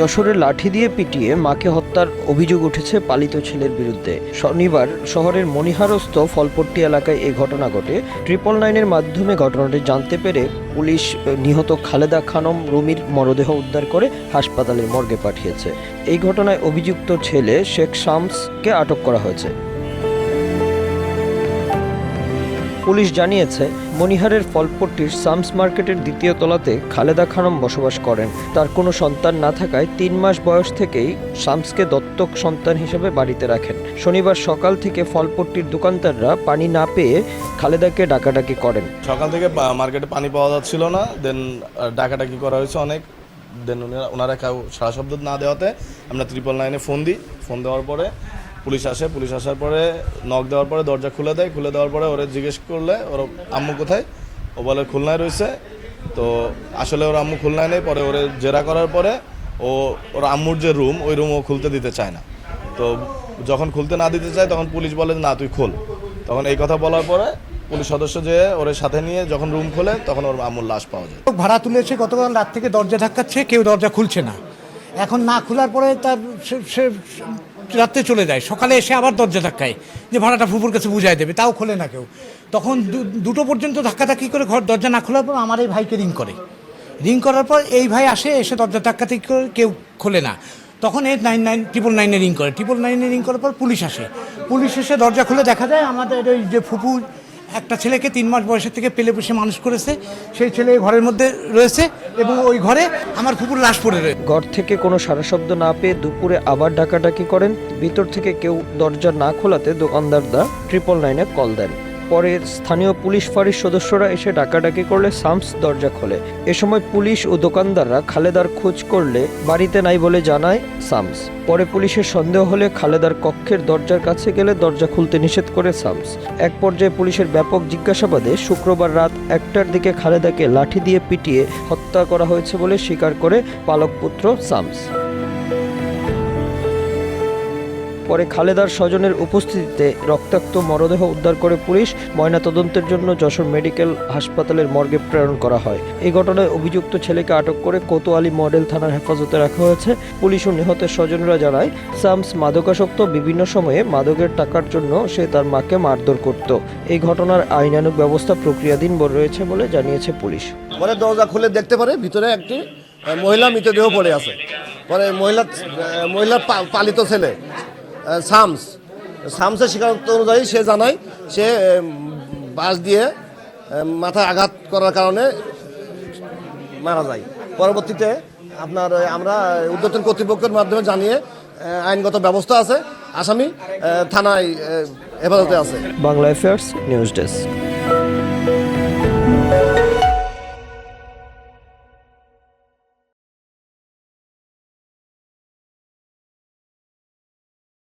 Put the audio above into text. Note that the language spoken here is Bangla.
যশোরে লাঠি দিয়ে পিটিয়ে মাকে হত্যার অভিযোগ উঠেছে পালিত ছেলের বিরুদ্ধে। শনিবার শহরের মনিহারস্থ ফলপট্টি এলাকায় এই ঘটনা ঘটে। ট্রিপল নাইনের মাধ্যমে ঘটনাটি জানতে পেরে পুলিশ নিহত খালেদা খানম, রুমির মরদেহ উদ্ধার করে হাসপাতালের মর্গে পাঠিয়েছে। এই ঘটনায় অভিযুক্ত ছেলে শেখ শামসকে আটক করা হয়েছে। পুলিশ জানিয়েছে মনিহারের ফলপট্টির সামস মার্কেটের দ্বিতীয় তলাতে খালেদা খানম বসবাস করেন। তার কোনো সন্তান না থাকায় তিন মাস বয়স থেকেই শামসকে দত্তক সন্তান হিসেবে বাড়িতে রাখেন। শনিবার সকাল থেকে ফলপট্টির দোকানদাররা পানি না পেয়ে খালেদাকে ডাকাডাকি করেন। সকাল থেকে মার্কেটে পানি পাওয়া যাচ্ছিল না, দেন ডাকাডাকি করা হয়েছে অনেক। দেন ওনারা কেউ সারা শব্দ না দেওয়াতে আমরা ত্রিপল নাইনে ফোন দিই। ফোন দেওয়ার পরে পুলিশ আসে, পুলিশ আসার পরে নক দেওয়ার পরে দরজা খুলে দেয়, খুলে দেওয়ার পরে ওরা জিজ্ঞেস করলে, ওর আম্মু কোথায়? ও বলে খুলনায় রয়েছে। তো আসলে ওর আম্মু খুলনায় নেই, পরে ওরে জেরা করার পরে ও, ওর আম্মুর যে রুম, ওই রুম ও খুলতে দিতে চায় না। তো যখন খুলতে না দিতে চায়, তখন পুলিশ বলে না, তুই খোল। তখন এই কথা বলার পরে পুলিশ সদস্য যে ওর সাথে নিয়ে যখন রুম খোলে, তখন ওর আম্মুর লাশ পাওয়া যায়। ভাড়া তুলেছে গতকাল রাত থেকে দরজা ধাক্কাচ্ছে, কেউ দরজা খুলছে না। এখন না খোলার পরে তার সে রাত্রে চলে যায়। সকালে এসে আবার দরজা ধাক্কায়। যে ভাড়াটা ফুপুর কাছে বুঝাই দেবে, তাও খোলে না কেউ। তখন দুটো পর্যন্ত ধাক্কাধাক্কি করে ঘর, দরজা না খোলার পর আমার এই ভাইকে রিং করে। রিং করার পর এই ভাই আসে, এসে দরজা ধাক্কাধাক্কি করে কেউ খোলে না। তখন এই নাইন নাইন ট্রিপল নাইনে রিং করে। ট্রিপল নাইনে রিং করার পর পুলিশ আসে। পুলিশ এসে দরজা খুলে দেখা যায় আমাদের ওই যে ফুপু একটা ছেলেকে তিন মাস বয়সের থেকে পেলে বসে মানুষ করেছে, সেই ছেলে ঘরের মধ্যে রয়েছে এবং ওই ঘরে আমার ফুপুর লাশ পড়ে রয়েছে ঘর থেকে কোনো সারা শব্দ না পেয়ে দুপুরে আবার ডাকাডাকি করেন। ভিতর থেকে কেউ দরজা না খোলাতে দোকানদারদা ট্রিপল নাইনে কল দেন। পরে স্থানীয় পুলিশ ফাঁড়ির সদস্যরা এসে ডাকাডাকি করলে সামস দরজা খোলে। এ সময় পুলিশ ও দোকানদাররা খালেদার খোঁজ করলে বাড়িতে নাই বলে জানায় সামস। পরে পুলিশের সন্দেহ হলে খালেদার কক্ষের দরজার কাছে গেলে দরজা খুলতে নিষেধ করে সামস। এক পর্যায়ে পুলিশের ব্যাপক জিজ্ঞাসাবাদে শুক্রবার রাত একটার দিকে খালেদাকে লাঠি দিয়ে পিটিয়ে হত্যা করা হয়েছে বলে স্বীকার করে পালক পুত্র সামস। পরে খালেদার স্বজনের উপস্থিতিতে রক্তাক্ত মরদেহ উদ্ধার করে পুলিশ ময়নাতদন্তের জন্য যশোর মেডিকেল হাসপাতালের মর্গে প্রেরণ করা হয়। এই ঘটনায় অভিযুক্ত ছেলেকে আটক করে কোতোয়ালি মডেল থানার হেফাজতে রাখা হয়েছে। পুলিশ ও নিহতের স্বজনরা জানায় সামস মাদকাসক্ত বিভিন্ন সময়ে মাদকের টাকার জন্য সে তার মাকে মারধর করত। এই ঘটনার আইনানুগ ব্যবস্থা প্রক্রিয়াধীন রয়েছে বলে জানিয়েছে পুলিশ। পরে দরজা খুলে দেখতে পারে ভিতরে একটি মহিলা মৃতদেহ পড়ে আছে। পরে মহিলা আহ, মহিলার পালিত ছেলে আহ, সামসের শিকারত অনুযায়ী সে জানায় সে বাস দিয়ে মাথায় আঘাত করার কারণে মারা যায়। পরবর্তীতে আপনার আমরা উদ্যোতন কর্তৃপক্ষের মাধ্যমে জানিয়ে আইনগত ব্যবস্থা আছে। আসামি থানায় হেফাজতে আছে। Bangla affairs news desk.